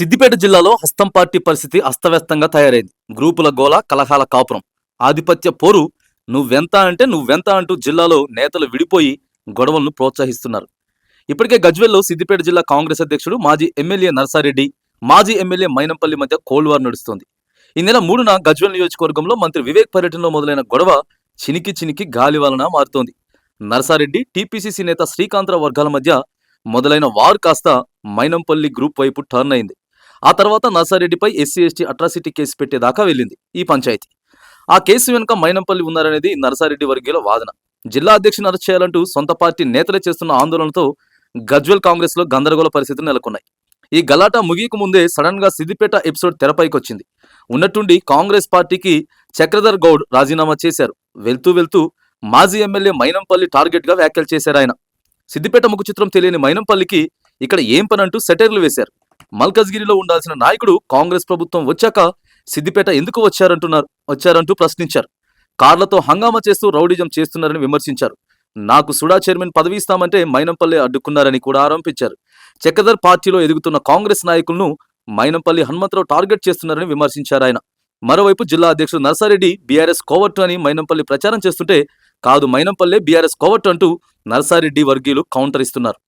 సిద్దిపేట జిల్లాలో హస్తం పార్టీ పరిస్థితి అస్తవ్యస్తంగా తయారైంది. గ్రూపుల గోల కలహాల కాపురం. ఆధిపత్య పోరు నువ్వెంత అంటే నువ్వెంత అంటూ జిల్లాలో నేతలు విడిపోయి గొడవలను ప్రోత్సహిస్తున్నారు. ఇప్పటికే గజ్వెల్లో సిద్దిపేట జిల్లా కాంగ్రెస్ అధ్యక్షుడు మాజీ ఎమ్మెల్యే నర్సారెడ్డి మాజీ ఎమ్మెల్యే మైనంపల్లి మధ్య కోల్డ్ వార్ నడుస్తోంది. ఈ నెల మూడున గజ్వెల్ నియోజకవర్గంలో మంత్రి వివేక్ పర్యటనలో మొదలైన గొడవ చినికి చినికి గాలి వలన మారుతోంది. నర్సారెడ్డి టీపీసీసీ నేత శ్రీకాంతరావు వర్గాల మధ్య మొదలైన వార్ కాస్త మైనంపల్లి గ్రూప్ వైపు టర్న్ అయింది. ఆ తర్వాత నర్సారెడ్డిపై ఎస్సీ ఎస్టీ అట్రాసిటీ కేసు పెట్టేదాకా వెళ్ళింది ఈ పంచాయతీ. ఆ కేసు వెనుక మైనంపల్లి ఉన్నారనేది నర్సారెడ్డి వర్గీయుల వాదన. జిల్లా అధ్యక్షుని అరెస్ట్ చేయాలంటూ సొంత పార్టీ నేతలే చేస్తున్న ఆందోళనతో గజ్వెల్ కాంగ్రెస్లో గందరగోళ పరిస్థితులు నెలకొన్నాయి. ఈ గలాటా ముగియక ముందే సడన్గా సిద్దిపేట ఎపిసోడ్ తెరపైకి వచ్చింది. ఉన్నట్టుండి కాంగ్రెస్ పార్టీకి చక్రధర్ గౌడ్ రాజీనామా చేశారు. వెళ్తూ వెళ్తూ మాజీ ఎమ్మెల్యే మైనంపల్లి టార్గెట్గా వ్యాఖ్యలు చేశారు ఆయన. సిద్దిపేట ముఖ చిత్రం తెలియని మైనంపల్లికి ఇక్కడ ఏం పని అంటూ సెటైర్లు వేశారు. మల్కజ్గిరిలో ఉండాల్సిన నాయకుడు కాంగ్రెస్ ప్రభుత్వం వచ్చాక సిద్దిపేట ఎందుకు వచ్చారంటున్నారు? వచ్చారంటూ ప్రశ్నించారు. కార్లతో హంగామా చేస్తూ రౌడిజం చేస్తున్నారని విమర్శించారు. నాకు సుడా చైర్మన్ పదవి ఇస్తామంటే మైనంపల్లి అడ్డుకున్నారని కూడా ఆరోపించారు. చక్రధర్ పార్టీలో ఎదుగుతున్న కాంగ్రెస్ నాయకులను మైనంపల్లి హనుమంతరావు టార్గెట్ చేస్తున్నారని విమర్శించారు ఆయన. మరోవైపు జిల్లా అధ్యక్షుడు నర్సారెడ్డి బీఆర్ఎస్ కోవట్టు అని మైనంపల్లి ప్రచారం చేస్తుంటే కాదు మైనంపల్లె బీఆర్ఎస్ కోవట్టు అంటూ నర్సారెడ్డి వర్గీయులు కౌంటర్ ఇస్తున్నారు.